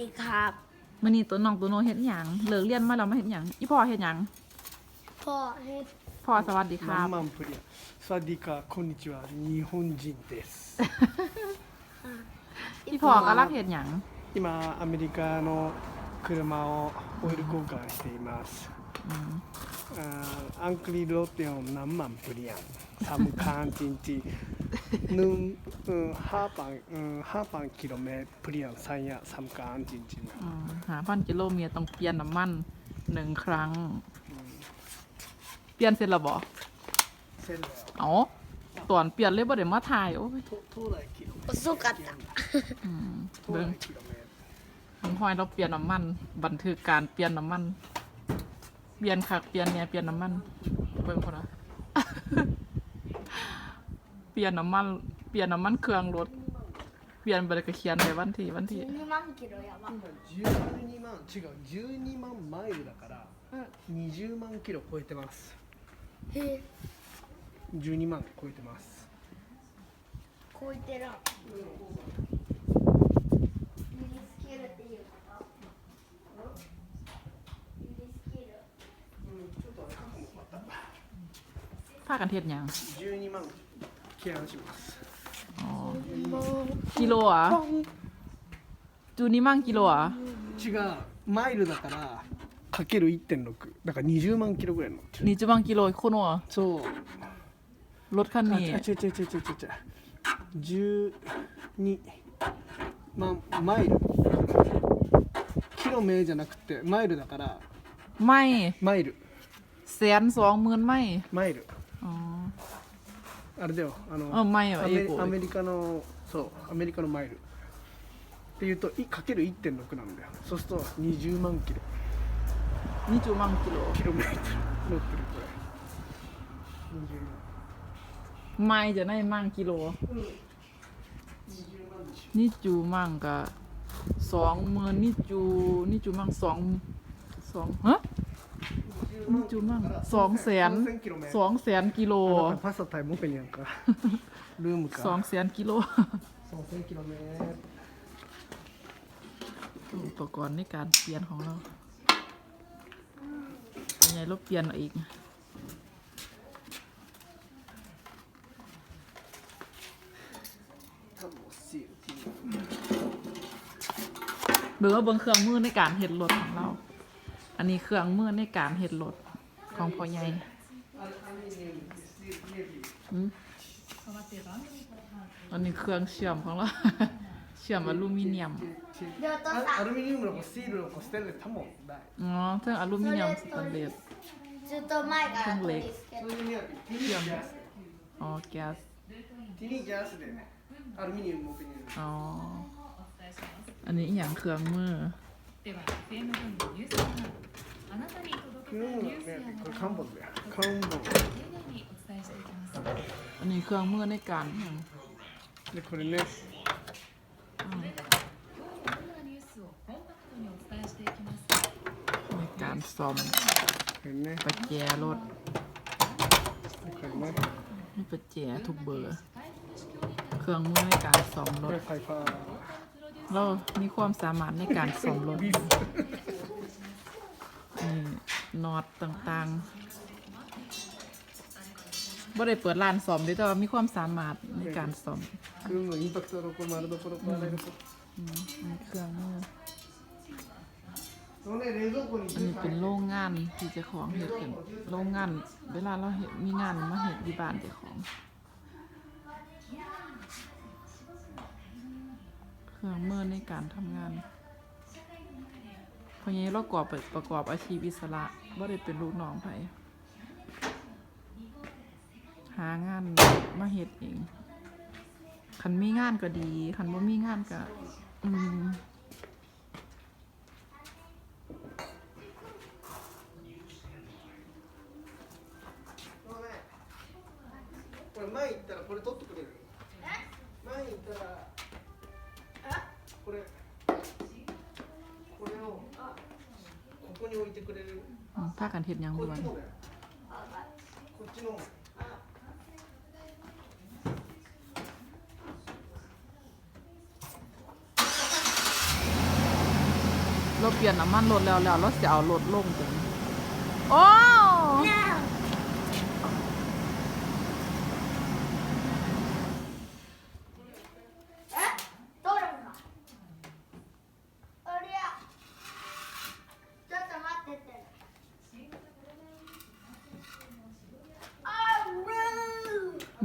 ดีครับ มื้อนี้ตัวน้องตัวโนเฮ็ดหยังเลิกเรียนมาแล้วมาเฮ็ดหยังอีพ่อเฮ็ดหยัง พ่อให้ พ่อสวัสดีค マ รับ ンマンプリアサワディカこんにちは日本人です อีพ่อกำลังเฮ็ดหยัง 今アメリカの車をオイル交換しています อืม あー อันตรีรถเตียงน้ำมันเปลี่ยนテำ何万プจริงจริงนุ่ンห้าพันห้าพันกิโลเมตรเปลี่ยนไซยะสำคัญจริงจริงห้าพันกิโลเมตรต้องเปลี่ยนน้ำมันหนึ่งครั้ง เปลี่ยนเสร็จแล้วบอกเสร็จแล้วอ๋อตอนเปลี่ยนเลยบ่ได้มาถ่ายโอ้ยทุกอะไรศกิโลเมตรสุกัดอะเบิ้งหอยเราเปลี่ยนน้ำมัน บันทึกการเปลี่ยนน้ำมัน เปลี่ยนคักเปลี่ยนเนี่ยเปลี่ยนน้ำมันเบิ่งคนละ เปลี่ยนน้ำมัน เปลี่ยนน้ำมันเครื่องรถ เปลี่ยนไปเลยก็เขียนไปวันที่วันที่ 12万キロやば今12万違う12万マイルだからうん20万キロ超えてますへえ12万超えてますこういってるユ ากันเฮ็ดหยัง 12万ケアします อ๋อ もう กิโลอ่ะจูนี่มั่งกิโลอ่ะ 違うマイルだからかける1.6だから20万キロぐらい乗ってる นี่จะมั่งกิโลโคโนอ่ะ そう รถคัน あ นี้ 違う違う違う違う違う12万マイルキロメじゃなくてマイルだから ไม่ マイル แสนสองหมื่นไม่ マイル อ๋อ あれだよ。あのあマイルアメアメリカのそうアメリカのマイル。っていうとかける1.6なんだよ。そうすると20万キロ。20万キロ。キロメートル乗ってるこれ。20万。前じゃない万キロ、うん、20万20万が2 0 0 0 2 0 2 0万2 2万ฮะ มจูมังสองแสนสองแสนกิโลภาษาไทยมันเป็นยังไงลืมกันสองแสนกิโลสองแสนกิโลเมตรอุปกรณ์ในการเปลี่ยนของเรายังไงเราเปลี่ยนอีกหรือว่าเบิ้งเครื่องมือในการเห็ดรถของเรา อันนี้เครื่องมือในการเห็ดลดของพ่อใหญ่อันนี้เครื่องเชื่อมของเรา เชื่อมอลูมิเนียมอลูมิเนียมเราก็ซีเราก็สเตนเลสทั้งหมดได้ อ๋อเครื่องอลูมิเนียมสเตนเลสจุดตัวไม้กันเครื่องเหล็กเชื่อมอ๋อแก๊สที่นี่แก๊สเลยนะอลูมิเนียมโมเป็นอ๋อ อันนี้อย่างเครื่องมือ では FM 分のニュース番あなたに届けたいニュースやこれ話題カンボンだよカンボン丁寧にお伝えしていきます。 อันนี้เครื่องมือในการหยัง でこれね今日の主なニュースをコンパクトにお伝えしていきます。 ในการซ่อม これね ประแจรถ これね ให้ประแจทุกเบอร์ เครื่องมือในการซ่อมร こ ถ れファイファー เรามีความสามารถในการสมรถนี่นอตต่างๆบ่ได้เปิดร้านสอมด้วยแต่ว่ามีความสามารถในการสอม 그런 거 임팩트 놓고 말도 그렇고 하나 이렇게 อืมมีเครื่องมือ 너네 레드본이 อันนี้เป็นโรงงานที่จะของเห็ดกันโรงงาน เวลาเราเห็ดมีงานมาเห็ดที่บ้านจะของ เครื่องมือในการทำงานเพราะงี้เรากอบประกอบอาชีพอิสระบ่ได้เป็นลูกน้องไผหางานมาเห็ดเองคันมีงานก็ดีคันบ่มีงานก็ อืม これこれをここに置いてくれる อืมพากันเฮ็ดหยัง こ บ่ っ บั ち ด もだよこっちのも เราเปลี่ยนน้ำมันรถแล้วแล้วเราจะเอารถลงจังโอ้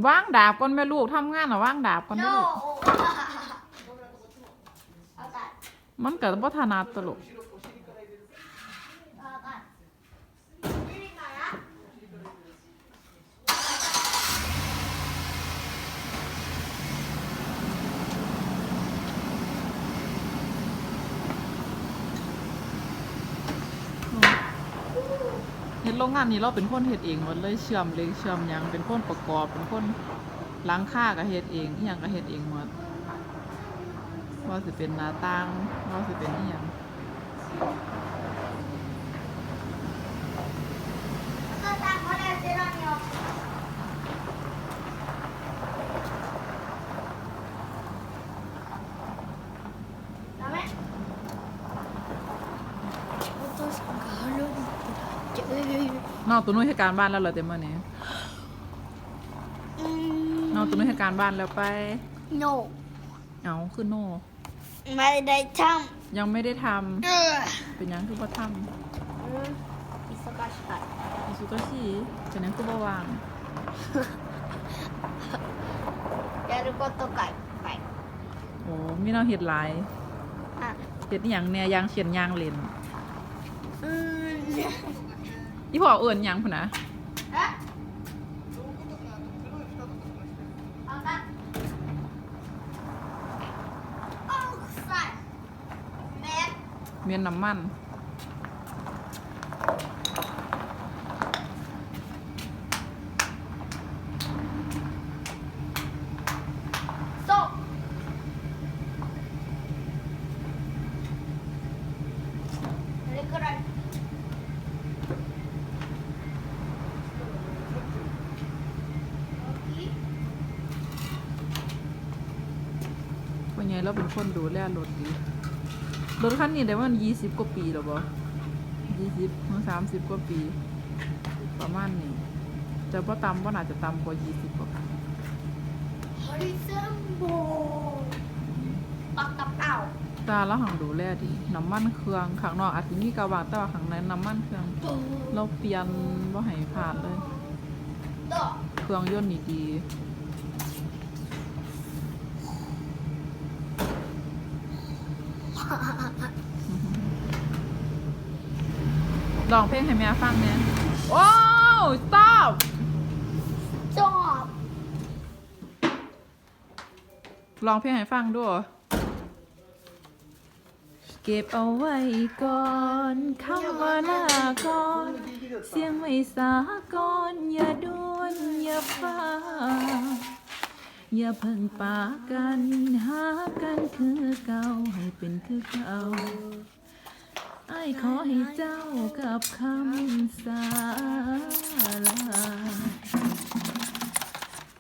ว่างดาบก่อนแม่ลูกทำงานหรอว่างดาบก่อนแม่ลูกมันเกิดบ่ถนัตลก โรงงานนี้เราเป็นคนเฮ็ดเองหมดเลยเชื่อมเล็กเชื่อมหยังเป็นคนประกอบเป็นคนล้างค่าก็เฮ็ดเองอีหยังก็เฮ็ดเองหมดว่าสิเป็นหน้าต่างว่าสิเป็นอีหยัง อกตัวนู้นให้การบ้านแล้วเหรอเต็มวันนี้อืม นอกตัวนู้นให้การบ้านแล้วไปโ no เอาคือโน ไม่ได้ทำยังไม่ได้ทำเป็นยังคือว่าทำอิสกาชตัดำอิสุโตชิเป็นยังคือว่าวางยารุโกโตไก่ไปโอ้มีเราเห็ดหลายเห็ดอย่างเนี่ยยางเฉียนยางเลนอืม ยี่ห้อเอินยังพุ่นนะเมียนน้ำมัน ญ่เราเป็นคนดูแลรถดีรถคันนี้ได้มันยี่สิบกว่าปีหรอบอยี่สิบถึงสามสิบกว่าปี ประมาณนี้จะว่าต่ำก็อาจจะต่ำกว่ายี่สิบกว่าค่ะ Horizon ปักกับต่าตาแล้วห่างดูแลดีน้ำมันเครื่องข้างนอกอาจจะมีกระบะแต่ว่าข้างในน้ำมันเครื่องเราเปลี่ยนว่าให้ผ่านเลย เครื่องยนต์ดี ลองเพลงให้แม่ฟังเนี่ยโอ้ stop ちょลองเพลงให้ฟังด้วย เก็บเอาไว้ก่อนคำว่าลาก่อน เสียงไม่สากอนอย่าด่วนอย่าฟ้า อย่าเพิ่งปากันหากันคือเก่าให้เป็นคือเก่าไอ้ายขอให้เจ้ากับคำสาลา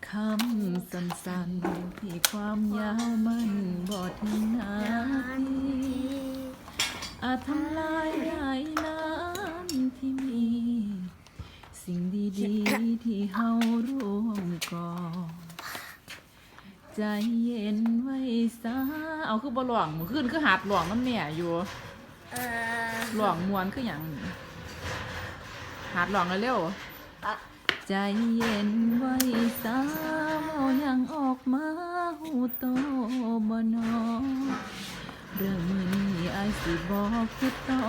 คำสั้นๆที่ความยาวมันบ่ถึงนาทีอาจทำลายหลายน้ำที่มี สิ่งดีๆที่เฮาร่วมก่อใจเย็นไว้ซาเอาคือบ่หลวงขึ้นคือหาดหลวงน้ำแม่อยู่ หลวงมวนคืออย่างหาดหลวงเร็วあๆใจเย็นไว้ซาเอายังออกมาหูโตบ่นอเรื่องมือนี้อายสิบอกคือต่อ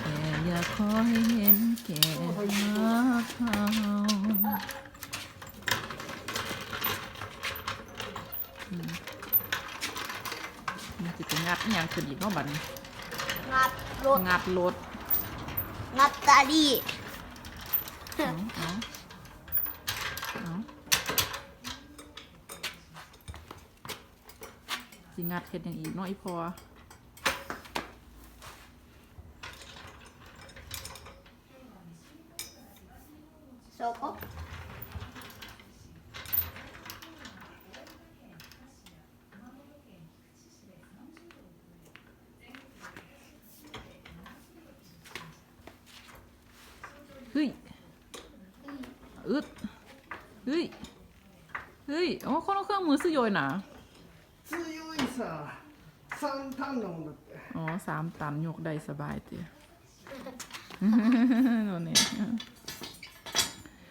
แต่อย่าคอยเห็นแก่หักเขามันจะเป็นงัดอหย่างขึ้นอีกเนาะบัดนี้ งัดรถงัดรถงัดตาดีเอาเอาเอาสิงัดเฮ็ดอย่างอีกเนาะอีพอそこเฮ้ย อึดเฮ้ยเฮ้ยโอ้คนเอาเครื่องมือซื้อโยยนะ 強いさ三単論だって อ๋อสามตันยกได้สบายเตีย โน่นนี่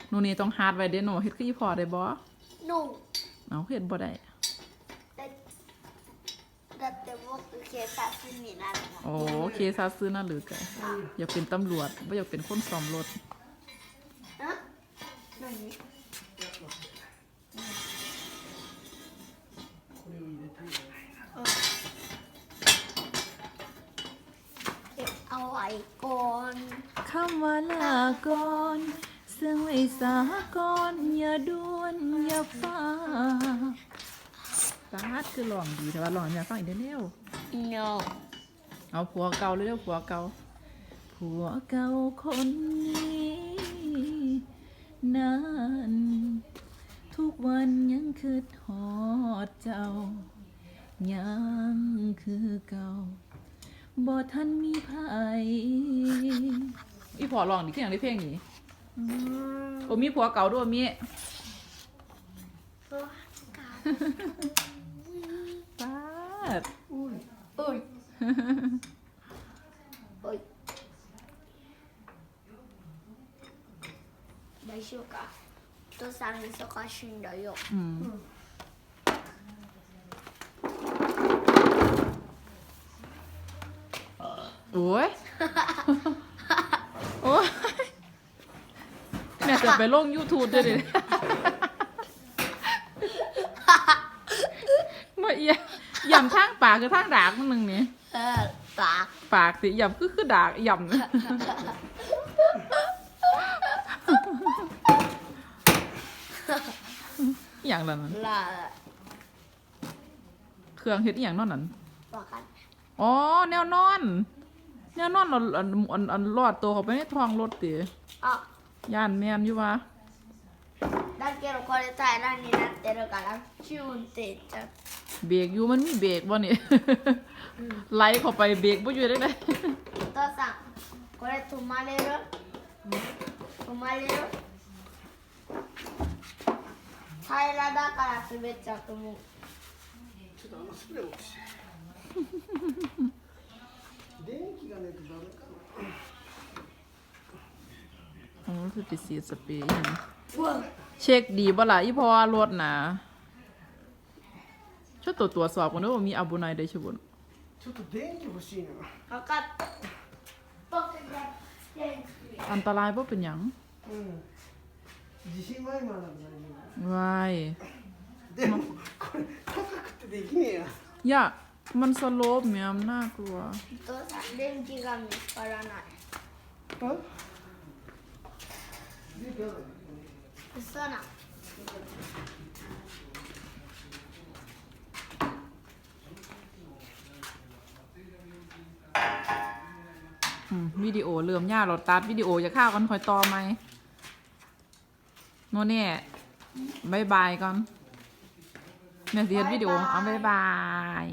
โน่นนี่ต้องฮาร์ดไว้เด้โนเฮ็ดคืออีพอได้บ่ หนู เอาเฮ็ดบ่ได้ だだってもっと警察になるもん โอ้เคซาซื้อน่าหรือไกอยากเป็นตำรวจบ่อยากเป็นคนซ่อมรถ ん 何เก็บเอาไว้ก่อนคำว่าลาก่อนซึ่งไว้สาก่อนอย่าด่วนอย่าฟ้าตาดคือร้องดีแต่ว่าร้องอย่าฟังอีกเด้อเร็ว no เอาผัวเก่าเร็วๆผัวเก่าผัวเก่าคนนี้ นั้น ทุกวันยังคืดหอดเจ้า ยังคือเก่าบ่ท่านมีไผอีพอลองดิขึ้นอย่างนี้เพลงนี้โอ้มีผัวเก่าด้วยมีตัวเก่าป้าอุ้ยอุ้ย 하시오가 또 상에서 가신다 요. 음. 오 이? 오 이? เนี่ยจะไปลง YouTube ด้วยดิมาเอียยำทางปากคือทางดากมันนึงนี่เปากปากสิยำคือคือดากยำ อย่างนั้นละเครื่องเฮ็ดอหย่างนั่นนั่นอ๋อแนวนอน แนวนอนอันอันอันรอดตัวเขาไปในท้องรถติย่านแมนอยู่วะ ดันเกลอคนไทยร้านนี้นะเตลกันแล้วชื่เตจัเบรกอยู่มันมีเบรกบ่เนี่ยไล่เข้าไปเบรกบ่อยู่ได้เลยตัวสั่งคนไทถุงมาเลยรึถุงมาเลยรึ 平らだから滑っちゃうと思うちょっとあのスプレー落として電気がないとダメかな อ๋อคือไปเสียสเปรย์อีหยังเช็คดีบ่ล่ะอีพอรถน่ะช่วยตรวจตรวจสอบกันด้วยว่ามีอาบุไนได้ชบุน ちょっと電気欲しいな分かった僕が電気 อันตรายบ่เป็นหยัง うん 地震ワイマーなら大丈 วาย 夫でもこれ高くてできねえや อย่ามันสโลปแม่มน่ากลัว お父さん電気が見つからないあ電気ある嘘な อืมวิดีโอเริ่มยากเราตัดวิดีโอจะข้าวกันคอยต่อไหม โน่นเนี่บายบายก่อนแม่เสียวิดีโอเอาบายบาย